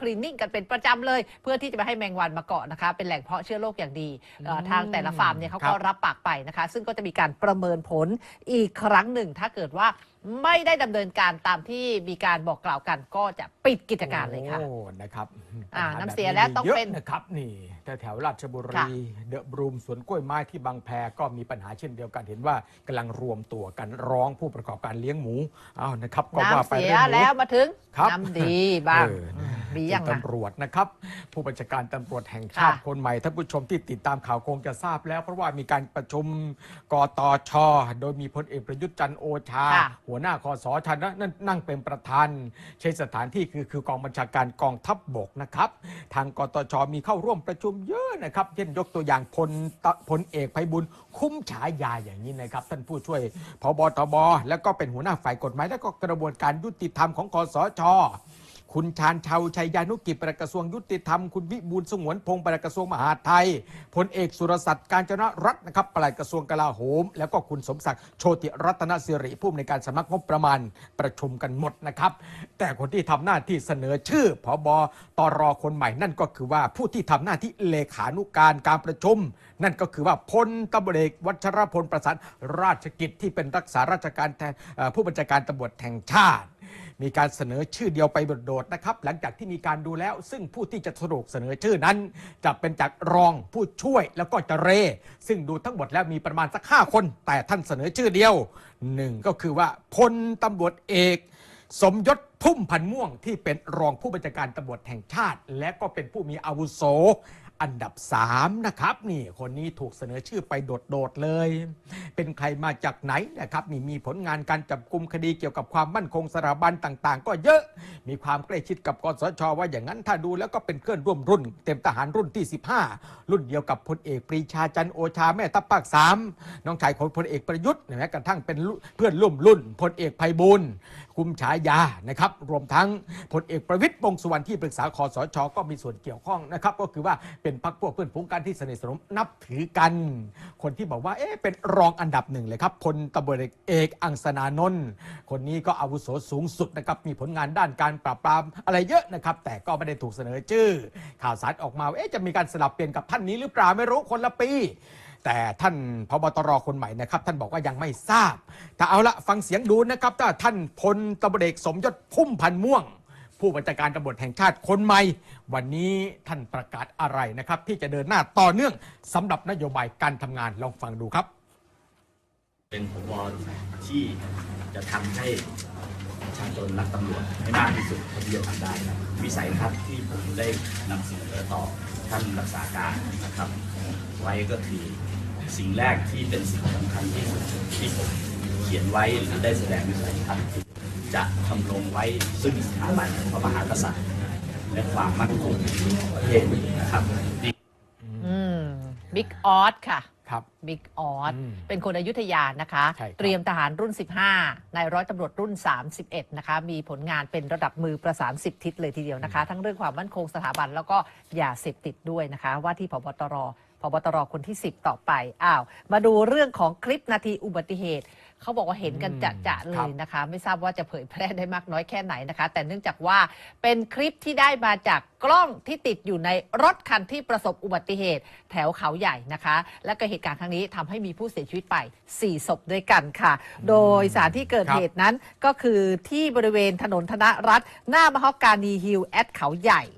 คลีนนิ่งกันเป็นประจำเลย เพื่อที่จะไม่ให้แมงวันมาเกาะนะคะ เป็นแหล่งเพาะเชื้อโรคอย่างดีเอ่ออืมทางแต่ละฟาร์มเนี่ยเขาก็ครับรับปากไปนะคะ ซึ่งก็จะมีการประเมินผลอีกครั้งหนึ่ง ถ้าเกิดว่าไม่ได้ดำเนินการตามที่มีการบอกกล่าวกันก็จะปิดกิจการเลยค่ะ โอ้นะครับอ่าปัญหน้ำแบบเสียแล้วต้องมียะเป็นนะครับ นี่แถวแถวๆราชบุค่ะรีเดอะบรูมสวนกล้วยไม้ที่บางแพก็มีปัญหาเช่นเดียวกันเห็นว่ากำลังรวมตัวกันร้องผู้ประกอบการเลี้ยงหมูอ้าวนะครับก็ว่าน้ำไปเสียเรื่องหมู แล้วมาถึงครับน้ำดีบ้างเอออืมดียังเป็นนะ ตำรวจนะครับ ผู้บัญชาการตำรวจแห่งชาติค่ะ คนใหม่ท่านผู้ชมที่ติดตามข่าวคงจะทราบแล้ว เพราะว่ามีการประชุมกตช โดยมีพลเอกประยุทธ์จันทร์โอชา ค่ะหัวหน้าคอสชนะนั่นนั่งเป็นประธาน ใช้สถานที่คือคือกองบัญชาการกองทัพบบกนะครับ ทางกตชมีเข้าร่วมประชุมเยอะนะครับ เช่นยกตัวอย่างพลพลเอกไพบุญคุ้มฉายาอย่างนี้นะครับ ท่านผู้ช่วยพบทบ แล้วก็เป็นหัวหน้าฝ่ายกฎหมาย และก็กระบวนการยุติธรรมของคอสช คุณชาญชาวชัยยานุกิจปลัดกระทรวงยุติธรรม คุณวิบูลสงวนพงศ์ปลัดกระทรวงมหาดไทยพลเอกสุรศักดิ์การจนรัตน์นะครับปลัดกระทรวงกลาโหม แล้วก็คุณสมศักดิ์โชติรัตนสิริผู้อำนวยการสำนักงบประมาณประชุมกันหมดนะครับ แต่คนที่ทำหน้าที่เสนอชื่อพบตรคนใหม่นั่นก็คือว่าผู้ที่ทำหน้าที่เลขานุการการประชุม นั่นก็คือว่าพลตำรวจเอกวัชรพลประสานราชกิจที่เป็นรักษาราชการแทนผู้บัญชาการตำรวจแห่งชาติ มีการเสนอชื่อเดียวไปโดดๆนะครับ หลังจากที่มีการดูแล้ว ซึ่งผู้ที่จะสรุปเสนอชื่อนั้น จะเป็นจากรองผู้ช่วยแล้วก็จะเร ซึ่งดูทั้งหมดแล้วมีประมาณสักห้าคน แต่ท่านเสนอชื่อเดียวหนึ่งก็คือว่าพลตำรวจเอกสมยศพุ่มพันม่วงที่เป็นรองผู้บัญชาการตำรวจแห่งชาติ และก็เป็นผู้มีอาวุโส อันดับ 3 นะครับ นี่คนนี้ถูกเสนอชื่อไปโดดๆเลย เป็นใครมาจากไหนนะครับ นี่มีผลงานการจับกลุ่มคดีเกี่ยวกับความมั่นคงสถาบันต่างๆ ก็เยอะมีความใกล้ชิดกับกสชว่าอย่างนั้นถ้าดูแล้วก็เป็นเพื่อนร่วมรุ่น เต็มทหารรุ่นที่ 15 รุ่นเดียวกับพลเอกปรีชาจันโอชาแม่ทัพภาคสามน้องชายของพลเอกประยุทธ์แม้กระทั่งเป็นเพื่อนร่วมรุ่นพลเอกไพบูลย์คุมฉายานะครับรวมทั้งพลเอกประวิตยวงษ์สุวรรณที่ปรึกษาคอสชก็มีส่วนเกี่ยวข้องนะครับก็คือว่าเเป็นพักพวกเพื่อนฝูงกันที่สนิทสนมนับถือกัน คนที่บอกว่าเอ๊ะเป็นรองอันดับหนึ่งเลยครับพลตำรวจเอกอังสนานนท์คนนี้ก็อาวุโสสูงสุดนะครับมีผลงานด้านการปราบปรามอะไรเยอะนะครับ แต่ก็ไม่ได้ถูกเสนอชื่อ ข่าวสารออกมาว่าเอ๊ะจะมีการสลับเปลี่ยนกับท่านนี้หรือเปล่าไม่รู้คนละปีแต่ท่านพบตรคนใหม่นะครับ ท่านบอกว่ายังไม่ทราบถ้าเอาละฟังเสียงดูนะครับถ้าท่านพลตำรวจเอกสมยศพุ่มพันม่วง ผู้บัญชาการตำรวจแห่งชาติคนใหม่ วันนี้ท่านประกาศอะไรนะครับ ที่จะเดินหน้าต่อเนื่องสำหรับนโยบายการทำงานลองฟังดูครับ เป็นผบที่จะทำให้ประชาชนรักตำรวจให้มากที่สุดเท่าที่จะทำได้ครับวิสัยทัศน์ที่ผมได้นำเสนอต่อท่านรักษาการนะครับ ไว้ก็คือสิ่งแรกที่เป็นสิ่งสำคัญที่สุดที่ผมเขียนไว้หรือได้แสดงวิสัยทัศน์ จะทำลงไว้ซึ่งสถาบันพระมหากษัตริย์ และความมั่นคงของประเทศนะครับอืมบิ๊กออสค่ะครับบิ๊กออสอืมเป็นคนอยุธยานะคะใช่ครับเตรียมทหารรุ่น 15 นายร้อยตำรวจรุ่น 31 นะคะ มีผลงานเป็นระดับมือประสาน 10 ทิศเลยทีเดียวนะคะ ทั้งเรื่องความมั่นคงสถาบันแล้วก็ยาเสพติดด้วยนะคะ ว่าที่พบตรพบตรคนที่ 10 ต่อไป อ้าว มาดูเรื่องของคลิปนาทีอุบัติเหตุ เขาบอกว่าเห็นกันอืมจะๆเลครับยนะคะ ไม่ทราบว่าจะเผยแพร่ได้มากน้อยแค่ไหนนะคะ แต่เนื่องจากว่าเป็นคลิปที่ได้มาจากกล้องที่ติดอยู่ในรถคันที่ประสบอุบัติเหตุแถวเขาใหญ่นะคะ และก็เหตุการณ์ครั้งนี้ทำให้มีผู้เสียชีวิตไป 4 ศพด้วยกันค่ะ โดยสถานที่เกิดครับ เหตุนั้นก็คือที่บริเวณถนนธนรัฐ หน้ามหอกานีฮิลแอดเขาใหญ่